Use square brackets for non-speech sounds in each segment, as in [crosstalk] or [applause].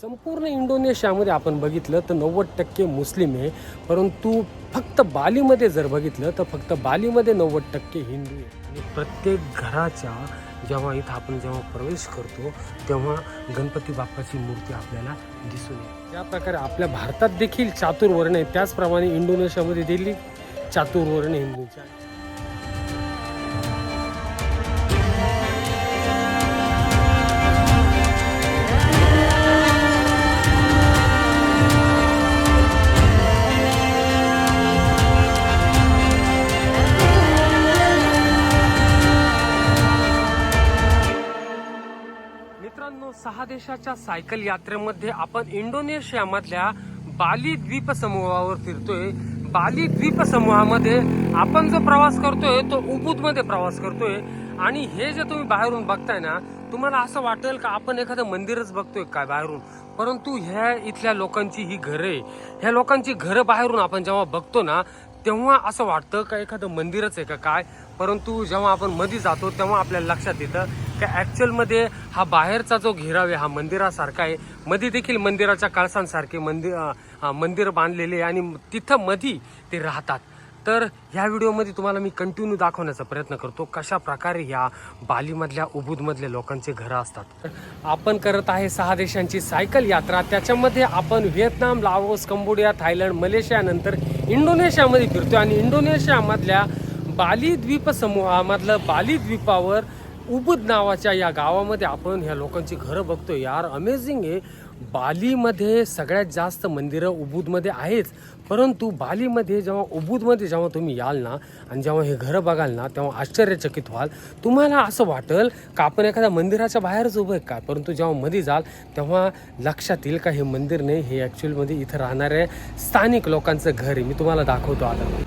संपूर्ण इंडोनेशियामध्ये आपण बघितलं तर नव्वद टक्के मुस्लिम आहे परंतु फक्त बालीमध्ये जर बघितलं तर फक्त बालीमध्ये नव्वद टक्के हिंदू आहे. आणि प्रत्येक घराच्या जेव्हा इथं आपण जेव्हा प्रवेश करतो तेव्हा गणपती बाप्पाची मूर्ती आपल्याला दिसून येते. ज्या प्रकारे आपल्या भारतात देखील चातुर्वर्ण आहे त्याचप्रमाणे इंडोनेशियामध्ये दिली चातुर्वर्ण हिंदूच्या सहा सायकल यात्रेमध्ये आपण इंडोनेशियामधल्या बाली द्वीप समूहावर फिरतोय. बाली द्वीप समूहामध्ये आपण जो प्रवास करतोय तो उबुदमध्ये प्रवास करतोय. आणि हे जे तुम्ही बाहेरून बघताय ना तुम्हाला असं वाटेल का आपण एखादं मंदिरच बघतोय काय बाहेरून? परंतु ह्या इथल्या लोकांची ही घरं आहे ह्या लोकांची घरं बाहेरून आपण जेव्हा बघतो ना तेव्हा असं वाटतं का एखादं मंदिरच आहे का काय? परंतु जेव्हा आपण मध्ये जातो तेव्हा आपल्याला लक्षात येतं का ॲक्च्युअलमध्ये हा बाहेरचा जो घेराव आहे हा मंदिरासारखा आहे. मध्ये देखील मंदिराच्या कळसांसारखे मंदिर मंदिर बांधलेले आणि तिथं मधी ते राहतात. तर ह्या व्हिडिओमध्ये तुम्हाला मी कंटिन्यू दाखवण्याचा प्रयत्न करतो कशा प्रकारे ह्या बालीमधल्या उबूदमधल्या लोकांचे घरं असतात. आपण करत आहे सहा देशांची सायकल यात्रा. त्याच्यामध्ये आपण व्हिएतनाम लाओस कंबोडिया थायलंड मलेशियानंतर इंडोनेशियामध्ये फिरतो आणि इंडोनेशियामधल्या बाली द्वीप समूहामधलं बाली द्वीपावर उबुद नावाच्या या गावामध्ये आपण ह्या लोकांची घरं बघतो यार अमेझिंग आहे. बालीमध्ये सगळ्यात जास्त मंदिरं उबूदमध्ये आहेच. परंतु बालीमध्ये जेव्हा उबूदमध्ये जेव्हा तुम्ही याल ना आणि जेव्हा हे घरं बघाल ना तेव्हा आश्चर्यचकित व्हाल. तुम्हाला असं वाटेल का आपण एखाद्या मंदिराच्या बाहेरच उभं आहे का? परंतु जेव्हा मध्ये जाल तेव्हा लक्षात येईल का हे मंदिर नाही हे ॲक्च्युअलमध्ये इथं राहणाऱ्या स्थानिक लोकांचं घर आहे. मी तुम्हाला दाखवतो आता.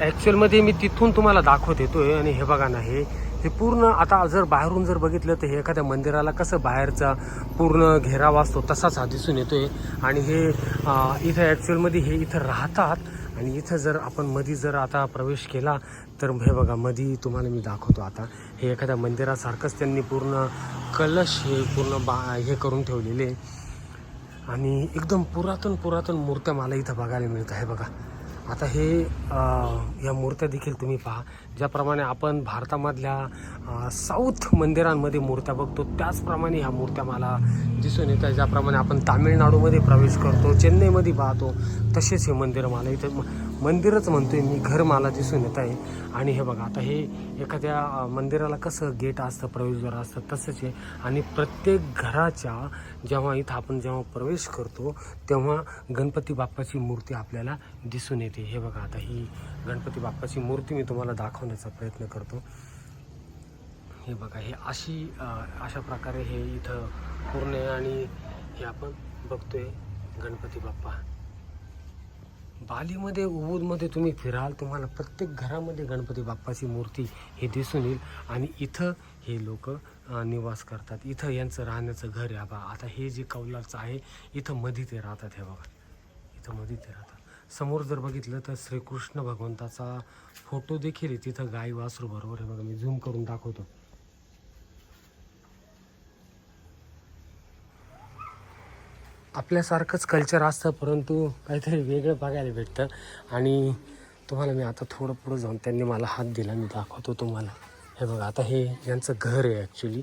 ॲक्च्युअलमध्ये मी तिथून तुम्हाला दाखवत आहे आणि हे बघा ना हे. हे पूर्ण आता जर बाहेरून जर बघितलं तर हे एखाद्या मंदिराला कसं बाहेरचा पूर्ण घेराव असतो तसाच हा दिसून येतोय. आणि हे इथं ॲक्च्युअलमध्ये हे इथं राहतात. आणि इथं जर आपण मधी जर आता प्रवेश केला तर हे बघा मधी तुम्हाला मी दाखवतो आता. हे एखाद्या मंदिरासारखंच त्यांनी पूर्ण कलश हे पूर्ण बा हे करून ठेवलेले. आणि एकदम पुरातन पुरातन मूर्त्या मला इथं बघायला मिळत आहे बघा. आता हे या मूर्त्या देखील तुम्ही पहा ज्याप्रमाणे आपण भारतामधल्या साऊथ मंदिरांमध्ये मूर्त्या बघतो त्याचप्रमाणे ह्या मूर्त्या मला दिसून येतात ज्याप्रमाणे आपण तामिळनाडूमध्ये प्रवेश करतो चेन्नईमध्ये पाहतो तसेच हे मंदिर मला इथं मंदिरच म्हणतोय मी घर मला दिसून येत आहे. आणि हे बघा आता हे एखाद्या मंदिराला कसं गेट असतं प्रवेशद्वार असतं तसंच आहे. आणि प्रत्येक घराच्या जेव्हा इथं आपण जेव्हा प्रवेश करतो तेव्हा गणपती बाप्पाची मूर्ती आपल्याला दिसून येते. हे बघा आता ही गणपती बाप्पाची मूर्ती मी तुम्हाला दाखवण्याचा प्रयत्न करतो. हे बघा हे अशी अशा प्रकारे हे इथं पूर्ण आहे आणि हे आपण बघतोय गणपती बाप्पा. बालीमध्ये उबूदमध्ये तुम्ही फिराल तुम्हाला प्रत्येक घरामध्ये गणपती बाप्पाची मूर्ती हे दिसून येईल. आणि इथं हे लोक निवास करतात. इथं यांचं राहण्याचं घर आहे. बा आता हे जे कौलाचं आहे इथं मध्ये ते राहतात हे बघा. इथं मध्ये ते राहतात. समोर जर बघितलं तर श्रीकृष्ण भगवंताचा फोटो देखील आहे. तिथं गाई वासरू बरोबर हे बघा. मी झूम करून दाखवतो. आपल्यासारखंच कल्चर असतं परंतु काहीतरी वेगळं बघायला भेटतं. आणि तुम्हाला मी आता थोडं पुढं जाऊन त्यांनी मला हात दिला मी दाखवतो तुम्हाला. हे बघा आता हे यांचं घर आहे ॲक्च्युली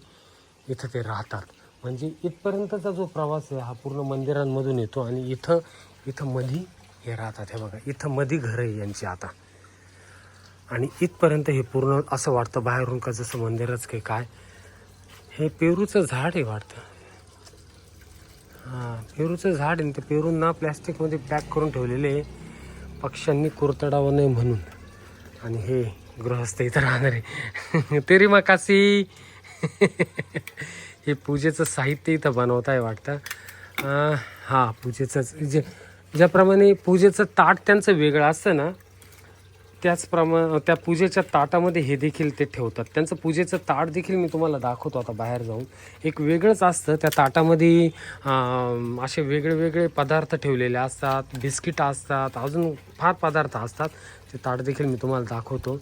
इथं ते राहतात. म्हणजे इथपर्यंतचा जो प्रवास आहे हा पूर्ण मंदिरांमधून येतो आणि इथं इथं मधी हे राहतात. हे बघा इथं मधी घर आहे यांची आता. आणि इथपर्यंत हे पूर्ण असं वाटतं बाहेरून का जसं मंदिरच काही काय. हे पेरूचं झाड आहे वाटतं. हां पेरूचं झाड आहे ना ते पेरूंना प्लॅस्टिकमध्ये पॅक करून ठेवलेले आहे. पक्ष्यांनी कुरतडावं नाही म्हणून. आणि हे गृहस्थ इथं राहणार. आहे [laughs] तेरी मकासी. [laughs] हे पूजेचं साहित्य इथं बनवत आहे वाटतं हां पूजेचंच जे ज्याप्रमाणे पूजेचं ताट त्यांचं वेगळं असतं ना त्याचप्रमाणे त्या पूजेच्या ताटामध्ये हे देखील ते ठेवतात. त्यांचं पूजेचं ताट देखील मी तुम्हाला दाखवतो आता बाहेर जाऊन. एक वेगळंच असतं त्या ताटामध्ये असे वेगळे वेगळे पदार्थ ठेवलेले असतात बिस्किट असतात अजून फार पदार्थ असतात. ते ताट देखील मी तुम्हाला दाखवतो.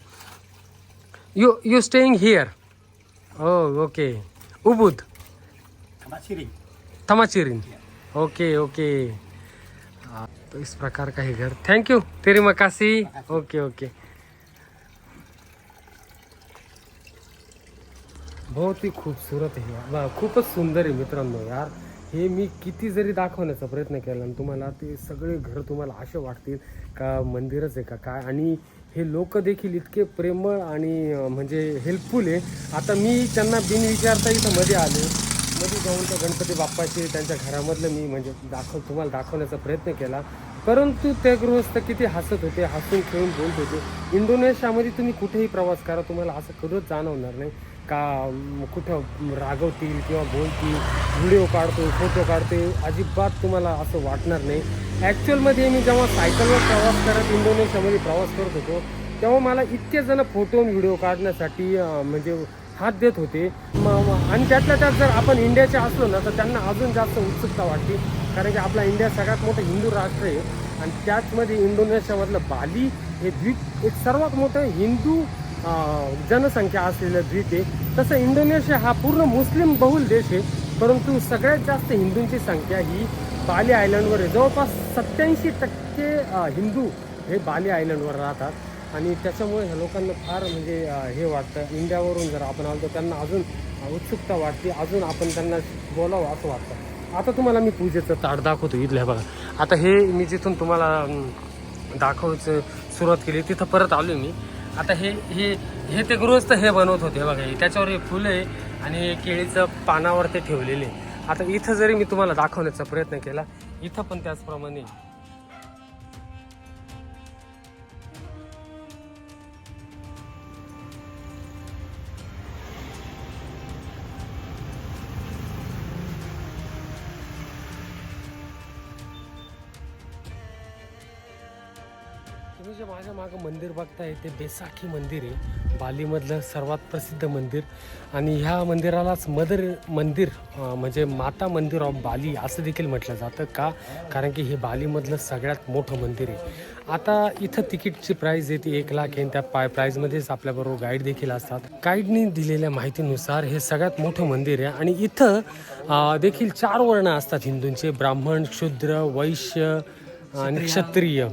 You you staying here oh okay Ubud. थमाचिरीन okay okay हाँ, तो इस प्रकार का ही घर. थैंक यू तेरी मकासी. ओके ओके बहुत ही खूपसूरत आहे वा, खूपच सुंदर आहे मित्रांनो यार. हे मी किती जरी दाखवण्याचा प्रयत्न केला आणि तुम्हाला ते सगळे घर तुम्हाला असे वाटतील का मंदिरच आहे का काय? आणि हे लोक देखील इतके प्रेमळ आणि म्हणजे हेल्पफुल आहे. आता मी त्यांना बिनविचारता इथं मध्ये आले. मध्ये जाऊन त्या गणपती बाप्पाचे त्यांच्या घरामधलं मी म्हणजे दाखव तुम्हाला दाखवण्याचा प्रयत्न केला. परंतु ते गृहस्थ किती हसत होते हसून खेळून बोलत होते. इंडोनेशियामध्ये तुम्ही कुठेही प्रवास करा तुम्हाला असं कधीच जाणवणार नाही. का कुठं रागवतील किंवा बोलतील व्हिडिओ काढतो फोटो काढतो अजिबात तुम्हाला असं वाटणार नाही. ॲक्च्युअलमध्ये मी जेव्हा सायकलवर प्रवास करत इंडोनेशियामध्ये प्रवास करत होतो तेव्हा मला इतके जण फोटो आणि व्हिडिओ काढण्यासाठी म्हणजे हात देत होते. आणि त्यातल्या त्यात जर आपण इंडियाचे असलो ना तर त्यांना अजून जास्त उत्सुकता वाटते. कारण की आपला इंडिया सगळ्यात मोठं हिंदू राष्ट्र आहे. आणि त्याचमध्ये इंडोनेशियामधलं बाली हे द्वीप एक सर्वात मोठं हिंदू जनसंख्या असलेलं द्वीप आहे. तसं इंडोनेशिया हा पूर्ण मुस्लिम बहुल देश आहे. परंतु सगळ्यात जास्त हिंदूंची संख्या ही बाली आयलंडवर आहे. जवळपास सत्याऐंशी टक्के हिंदू हे बाली आयलंडवर राहतात. आणि त्याच्यामुळे ह्या लोकांना फार म्हणजे हे वाटतं. इंडियावरून जर आपण आलो तर त्यांना अजून उत्सुकता वाटते. अजून आपण त्यांना बोलावं असं वाटतं. आता तुम्हाला मी पूजेचं ताट दाखवतो इथल्या बघा. आता हे मी जिथून तुम्हाला दाखवायचं सुरुवात केली तिथं परत आलो मी. आता हे हे हे ते गृहस्थ हे बनवत होते बघा. हे त्याच्यावर हे फुलं आहे आणि केळीचं पानावर ते ठेवलेले आता इथं जरी मी तुम्हाला दाखवण्याचा प्रयत्न केला इथं पण त्याचप्रमाणे मंदिर बघताय ते बेसाखी मंदिर आहे. बालीमधलं सर्वात प्रसिद्ध मंदिर. आणि ह्या मंदिरालाच मदर मंदिर म्हणजे माता मंदिर ऑफ बाली असं देखील म्हटलं जातं का? कारण की हे बालीमधलं सगळ्यात मोठं मंदिर आहे. आता इथं तिकीटची प्राईज आहे ती एक लाख आहे. आणि त्या पाय प्राईजमध्येच आपल्याबरोबर गाईड देखील असतात. गाईडनी दिलेल्या माहितीनुसार हे सगळ्यात मोठं मंदिर आहे. आणि इथं देखील चार वर्ण असतात हिंदूंचे. ब्राह्मण शूद्र वैश्य आणि क्षत्रिय.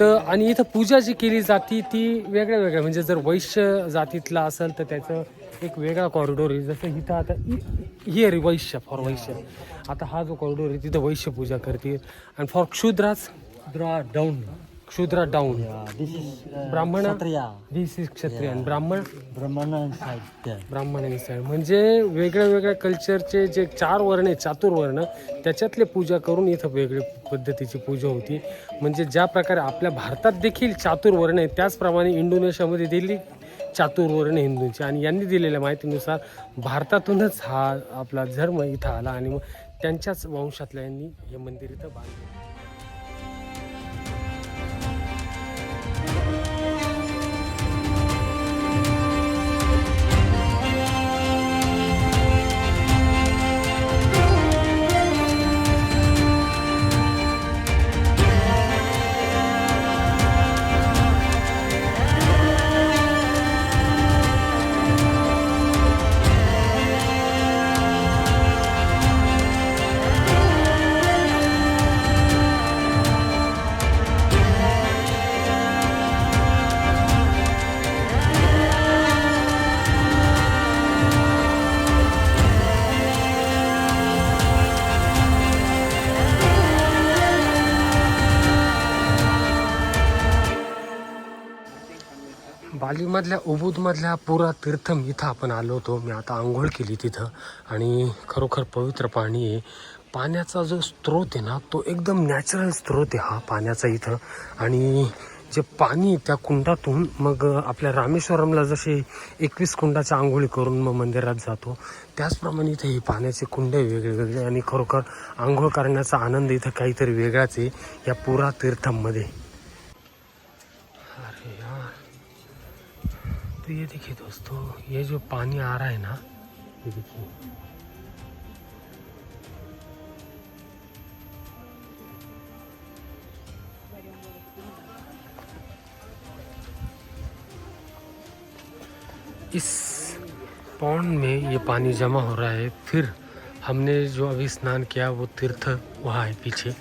तर आणि इथं पूजा जी केली जाती ती वेगळ्या वेगळ्या म्हणजे जर वैश्य जातीतला असेल तर त्याचं एक वेगळा कॉरिडोर आहे. जसं इथं आता हिअर वैश्य फॉर वैश्य. आता हा जो कॉरिडोर आहे तिथं वैश्य पूजा करते आणि फॉर क्षुद्राच down. क्षुद्रा down is uh, Brahmin Kshatriya. This is Kshatriya आणि ब्राह्मण. ब्राह्मण आणि सण म्हणजे वेगळ्या वेगळ्या कल्चरचे जे चार वर्ण आहे चातुर्वर्ण त्याच्यातले पूजा करून इथं वेगळी पद्धतीची पूजा होती. म्हणजे ज्या प्रकारे आपल्या भारतात देखील चातुर्वर्ण आहे त्याचप्रमाणे इंडोनेशियामध्ये देखील चातुर्वर्ण हिंदूंचे. आणि यांनी दिलेल्या माहितीनुसार भारतातूनच हा आपला धर्म इथं आला आणि मग त्यांच्याच वंशातल्या यांनी हे मंदिर इथं बांधलं. पालीमधल्या उबूदमधल्या पुरा तीर्थम इथं आपण आलो होतो. मी आता आंघोळ केली तिथं. आणि खरोखर पवित्र पाणी आहे. पाण्याचा जो स्रोत आहे ना तो एकदम नॅचरल स्रोत आहे हा पाण्याचा इथं. आणि जे पाणी त्या कुंडातून मग आपल्या रामेश्वरमला जसे एकवीस कुंडाच्या आंघोळी करून मग मंदिरात जातो. त्याचप्रमाणे इथे हे पाण्याचे कुंड वेगळे वेगळे आणि खरोखर आंघोळ करण्याचा आनंद इथं काहीतरी वेगळाच आहे या पुरा तीर्थममध्ये तो ये देखिए दोस्तों, ये जो पानी आ रहा है ना, ये देखिए। इस पौंड में ये पानी जमा हो रहा है, फिर हमने जो अभी स्नान किया, वो तीर्थ वहाँ है पीछे।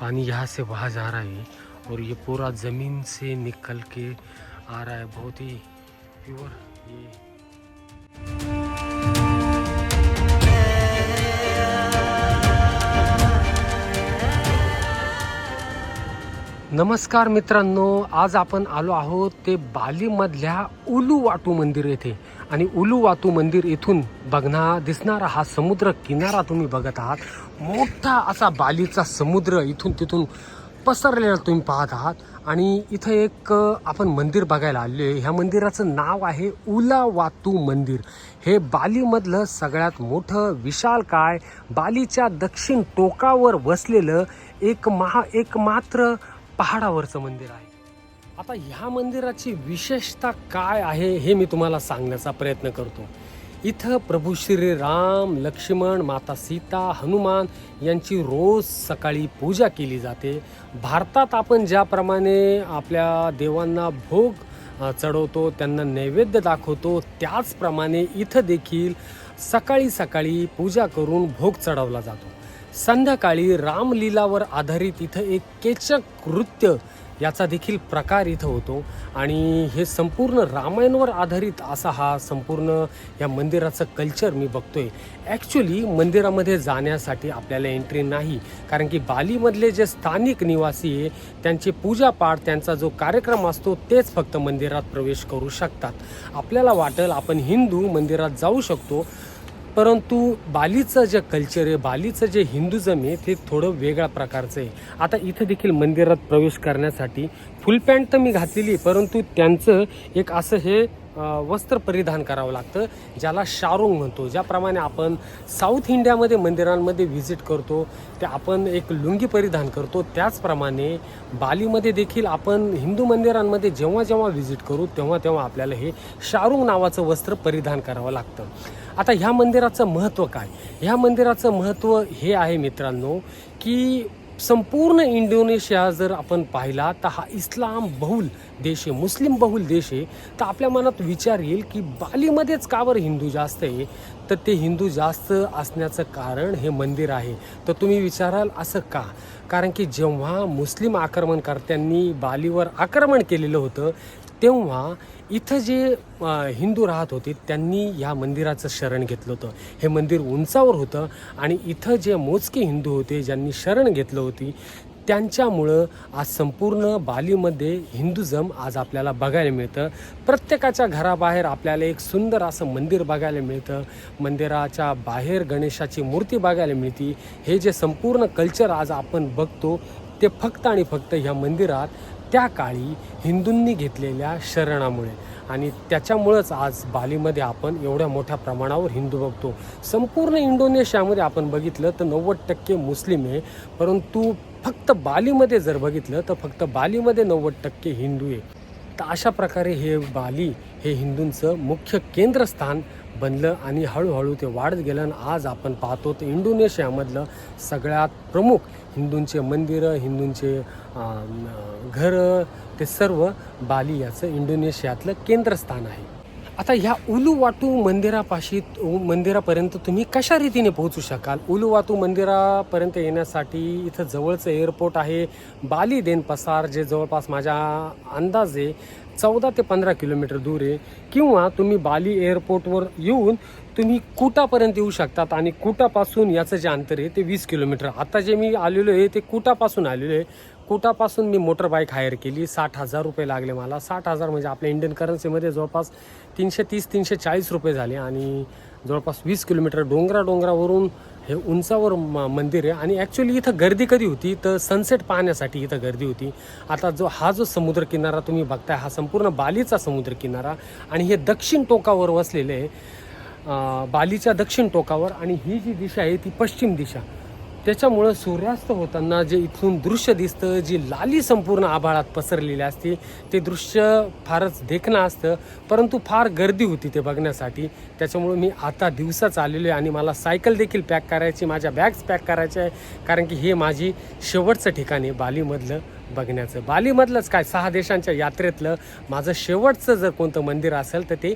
पानी यहाँ से वहाँ जा रहा है और ये पूरा ज़मीन से निकल के आ रहा है, बहुत ही प्युअर हे नमस्कार मित्रांनो आज आपण आलो आहोत ते बालीमधल्या उलू वाटू मंदिर येथे. आणि उलू वाटू मंदिर इथून बघणार दिसणारा हा समुद्र किनारा तुम्ही बघत आहात. मोठा असा बालीचा समुद्र इथून तिथून पसरलेला तुम्ही पाहत आहात. आणि इथं एक आपण मंदिर बघायला आलो आहे. ह्या मंदिराचं नाव आहे उला वातू मंदिर. हे बालीमधलं सगळ्यात मोठं विशाल काय बालीच्या दक्षिण टोकावर वसलेलं एक महा एक मात्र पहाडावरचं मंदिर आहे. आता ह्या मंदिराची विशेषता काय आहे हे मी तुम्हाला सांगण्याचा प्रयत्न करतो. इथं प्रभू श्री राम लक्ष्मण माता सीता हनुमान यांची रोज सकाळी पूजा केली जाते. भारतात आपण ज्याप्रमाणे आपल्या देवांना भोग चढवतो त्यांना नैवेद्य दाखवतो त्याचप्रमाणे इथं देखील सकाळी सकाळी पूजा करून भोग चढवला जातो. संध्याकाळी रामलीलावर आधारित इथं एक केचक नृत्य याचा देखील प्रकार इथं होतो. आणि हे संपूर्ण रामायणवर आधारित असा हा संपूर्ण या मंदिराचं कल्चर मी बघतोय. ॲक्च्युली मंदिरामध्ये जाण्यासाठी आपल्याला एंट्री नाही. कारण की बालीमधले जे स्थानिक निवासी आहे त्यांची पूजापाठ त्यांचा जो कार्यक्रम असतो तेच फक्त मंदिरात प्रवेश करू शकतात. आपल्याला वाटेल आपण हिंदू मंदिरात जाऊ शकतो परंतु बालीचं जे कल्चर आहे बालीचं जे हिंदुझम आहे ते थोडं वेगळ्या प्रकारचं आहे. आता इथं देखील मंदिरात प्रवेश करण्यासाठी फुल पॅन्ट तर मी घातलेली परंतु त्यांचं एक असं हे वस्त्र परिधान करावं लागतं ज्याला शारुंग म्हणतो. ज्याप्रमाणे आपण साऊथ इंडियामध्ये मंदिरांमध्ये व्हिजिट करतो ते आपण एक लुंगी परिधान करतो त्याचप्रमाणे बालीमध्ये देखील आपण हिंदू मंदिरांमध्ये जेव्हा जेव्हा व्हिजिट करू तेव्हा तेव्हा आपल्याला हे शारुंग नावाचं वस्त्र परिधान करावं लागतं. आता ह्या मंदिराचं महत्त्व काय? ह्या मंदिराचं महत्त्व हे आहे मित्रांनो की संपूर्ण इंडोनेशिया जर आपण पाहिला तर हा इस्लाम बहुल देश आहे मुस्लिम बहुल देश आहे. तर आपल्या मनात विचार येईल की बालीमध्येच का बरं हिंदू जास्त आहे? तर ते हिंदू जास्त असण्याचं कारण हे मंदिर आहे. तर तुम्ही विचाराल असं का? कारण की जेव्हा मुस्लिम आक्रमणकर्त्यांनी बालीवर आक्रमण केलेलं होतं तेव्हा इथं जे हिंदू राहत होते त्यांनी या मंदिराचं शरण घेतलं होतं. हे मंदिर उंचावर होतं आणि इथं जे मोजके हिंदू होते ज्यांनी शरण घेतलं होती त्यांच्यामुळं आज संपूर्ण बालीमध्ये हिंदुझम आज आपल्याला बघायला मिळतं. प्रत्येकाच्या घराबाहेर आपल्याला एक सुंदर असं मंदिर बघायला मिळतं. मंदिराच्या बाहेर गणेशाची मूर्ती बघायला मिळती. हे जे संपूर्ण कल्चर आज आपण बघतो ते फक्त आणि फक्त ह्या मंदिरात त्या काळी हिंदूंनी घेतलेल्या शरणामुळे. आणि त्याच्यामुळंच आज बालीमध्ये आपण एवढ्या मोठ्या प्रमाणावर हिंदू बघतो. संपूर्ण इंडोनेशियामध्ये आपण बघितलं तर नव्वद टक्के मुस्लिम आहे. परंतु फक्त बालीमध्ये जर बघितलं तर फक्त बालीमध्ये नव्वद टक्के हिंदू आहे. तर अशा प्रकारे हे बाली हे हिंदूंचं मुख्य केंद्रस्थान बनलं आणि हळूहळू ते वाढत गेलं आणि आज आपण पाहतो तर इंडोनेशियामधलं सगळ्यात प्रमुख हिंदूंचे मंदिरं हिंदूंचे घरं ते सर्व बाली याचं इंडोनेशियातलं केंद्रस्थान आहे. आता ह्या उलुवाटू मंदिरापाशी मंदिरापर्यंत तुम्ही कशा रीतीने पोहोचू शकाल? उलुवाटू मंदिरापर्यंत येण्यासाठी इथं जवळचं एअरपोर्ट आहे. बाली देन पसार जे जवळपास माझ्या अंदाजे चौदा ते पंधरा किलोमीटर दूर आहे. किंवा तुम्ही बाली एअरपोर्टवर येऊन तुम्ही कुटापर्यंत येऊ शकतात आणि कुटापासून याचं जे अंतर आहे ते वीस किलोमीटर. आता जे मी आलेलो आहे ते कुटापासून आलेलो आहे. कुटापासून मी मोटर बाईक हायर केली. साठ हजार रुपये लागले मला. साठ हजार म्हणजे आपल्या इंडियन करन्सीमध्ये जवळपास तीनशे तीस तीनशे चाळीस रुपये झाले आणि जवळपास वीस किलोमीटर डोंगरा डोंगरावरून हे उंचावर म मंदिर आहे. आणि ॲक्च्युली इथं गर्दी कधी होती? तर सनसेट पाहण्यासाठी इथं गर्दी होती. आता जो हा जो समुद्रकिनारा तुम्ही बघताय हा संपूर्ण बालीचा समुद्रकिनारा. आणि हे दक्षिण टोकावर वसलेले आहे बालीच्या दक्षिण टोकावर. आणि ही जी दिशा आहे ती पश्चिम दिशा. त्याच्यामुळं सूर्यास्त होताना जे इथून दृश्य दिसतं जी लाली संपूर्ण आभाळात पसरलेली असते ते दृश्य फारच देखणं असतं परंतु फार गर्दी होती ते बघण्यासाठी. त्याच्यामुळं मी आता दिवसाच आलेलो आहे आणि मला सायकल देखील पॅक करायची माझ्या बॅग्स पॅक करायच्या आहे कारण की हे माझी शेवटचं ठिकाण आहे बालीमधलं बघण्याचं. बालीमधलंच काय सहा देशांच्या यात्रेतलं माझं शेवटचं जर कोणतं मंदिर असेल तर ते